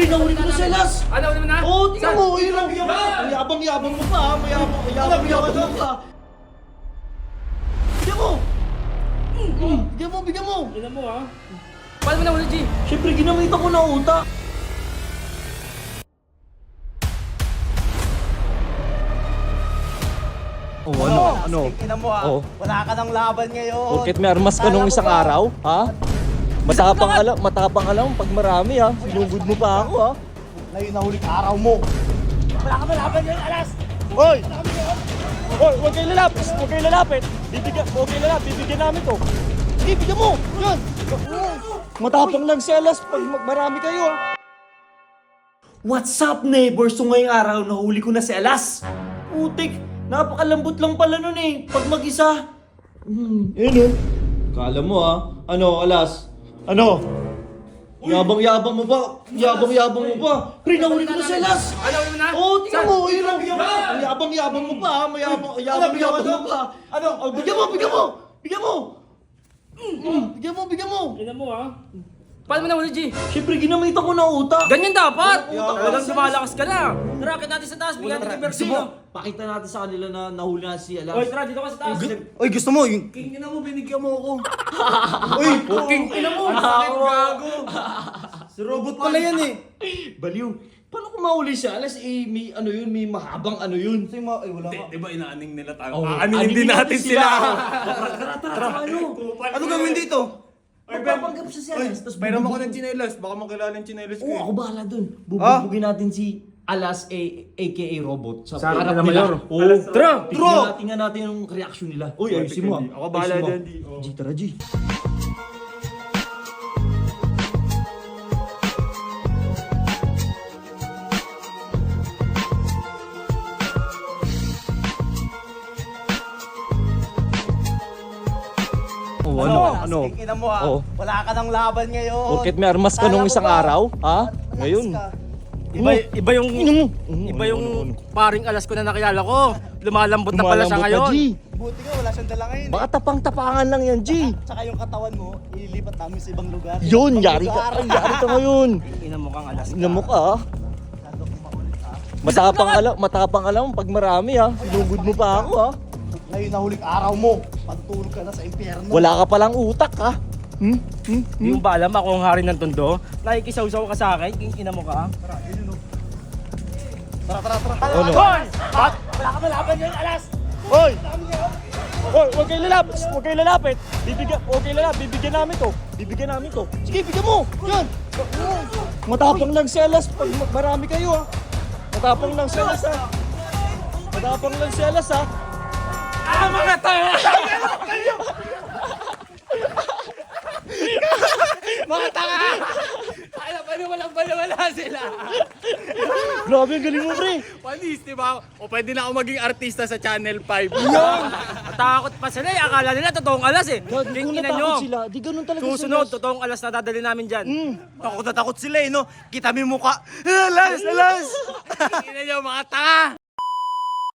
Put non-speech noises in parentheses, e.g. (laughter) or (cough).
Pre, nahuli ko na si Elas! Ano, ano mo na? Oo, tingnan mo, ayun lang. Ang yabang-yabang mo pa, ha? Mayabang, mayabang, yabang mo pa. Bigyan mo! Bigyan mo, bigyan mo! Tignan mo ah. Paano mo na ulit, G? Siyempre, ginamitan ko na utak. Oh, ano? Ano? Tingnan mo ah. Oo. Wala ka ng laban ngayon. Porket may armas ka nung Kala mo isang ba? araw, ha? Matapang alam, matapang alam pag marami ha. Sinugod mo pa ako ha. Ngayon na huling araw mo. Wala ka malaban ngayon, alas. Hoy! Hoy, huwag kayo lalapit! Huwag kayo lalapit! Bibigyan, huwag kayo lalapit, bibigyan namin to. Sige, bigyan mo! Yan! Matapang lang si Alas pag marami kayo ha. What's up, neighbors? So ngayong araw, nahuli ko na si Alas. Utik, napakalambot lang pala nun eh. Pag mag-isa. Hmm, yun oh. Kala mo ah. Ano, Alas? Ano? Yabang-yabang mo ba? Yabang-yabang mo ba? Pre, nahuli ko na si Alas. Ano, ano mo na? Oo, tingnan mo, ayun lang. Ang yabang-yabang mo pa, ha? Mayabang, yabang-yabang mo pa. Ano? Oh, bigyan mo, bigyan mo! Bigyan mo! Mm, Bigyan mo, bigyan mo! Tignan mo ah. Paano mo na G? Siyempre, ginamitan ko na utak. Ganyan dapat! Kasi. lumalakas ka na. Tara, akit natin sa taas. Bigyan natin ng Bertino. Pakita natin sa kanila na nahuli na si Alas. Oy, tara, dito ka sa taas. Oy, gusto mo yung... King na mo, binigyan mo ako. (laughs) Uy, King, ina mo. Ang sakit, gago. (laughs) si robot pala yan eh. Baliw. Paano kung mahuli siya? Alas, eh, may ano yun, may mahabang ano yun. Kasi ma... Ay, wala ka. Di ba inaaning nila Oh, tayo? Aaningin din natin sila. (laughs) Tara, tara, tara, ano? Ano gawin dito? Magpapanggap siya si Alas, tapos Mayroon ako ng chinelas. Baka makilala yung chinelas ko Oo, eh. ako bahala dun. Bububugin natin si Alas, a, aka Robot. Sa harap harap na nila. mayor. Oo. Tara, Tingnan natin, tingnan natin yung reaction nila. Uy, ayusin mo. ah. Ako bahala Ayusin mo. dyan, di. Oo. G, tara G. Oh, ano? Ano? Tingnan mo ah. Oo. Wala ka ng laban ngayon. Porket may armas ka Kala nung isang ba? araw, ha? Ngayon. ka. Iba, iba yung... Ino mo. Iba yung paring alas ko na nakilala ko. Lumalambot na pala siya Lumalambot na, ngayon. G. Buti nga, wala siyang dala ngayon Baka tapang-tapangan lang yan, G. (laughs) Tsaka yung katawan mo, ililipat namin sa ibang lugar. Yun, Ibang yari ka. lugar. (laughs) Yari ka ngayon. Ina mo kang alas. Tingnan mo ka, makulit ah. Matapang alam, matapang alam pag marami, ha? Sinugod mo pa ako, ha? Ngayon na huling araw mo. Pagtulog ka na sa impyerno. Wala ka palang utak, ha? Hmm? Hmm? Di mo ba alam ako ang hari ng tondo? Nakikisaw-saw ka sa akin. King ina mo ka. Tara, tara, tara. Ano? Hoy! Ba't? Wala ka malaban ngayon, alas! Hoy! Hoy, huwag kayo lalapit! Huwag kayo lalapit! Bibigyan, huwag kayo lalapit! Bibigyan namin to! Bibigyan namin to! Sige, bigyan mo! Yan! Matapang lang si Alas pag marami kayo, ha? Matapang lang si Alas, ha? Matapang lang si Alas, ha? Ah, mga tanga! mga tanga! Kaya pa walang wala sila. (laughs) Grabe, ang galing mo, pre! Panis, di ba? O pwede na ako maging artista sa Channel 5. Natakot pa sila eh. Akala nila totoong alas eh. King kung ina natakot sila, di ganun talaga Susunod, sila. totoong alas na dadali namin dyan. Takot na takot sila eh, no? Kita mo yung mukha. Alas, alas! (laughs) Tingnan nyo mga tanga!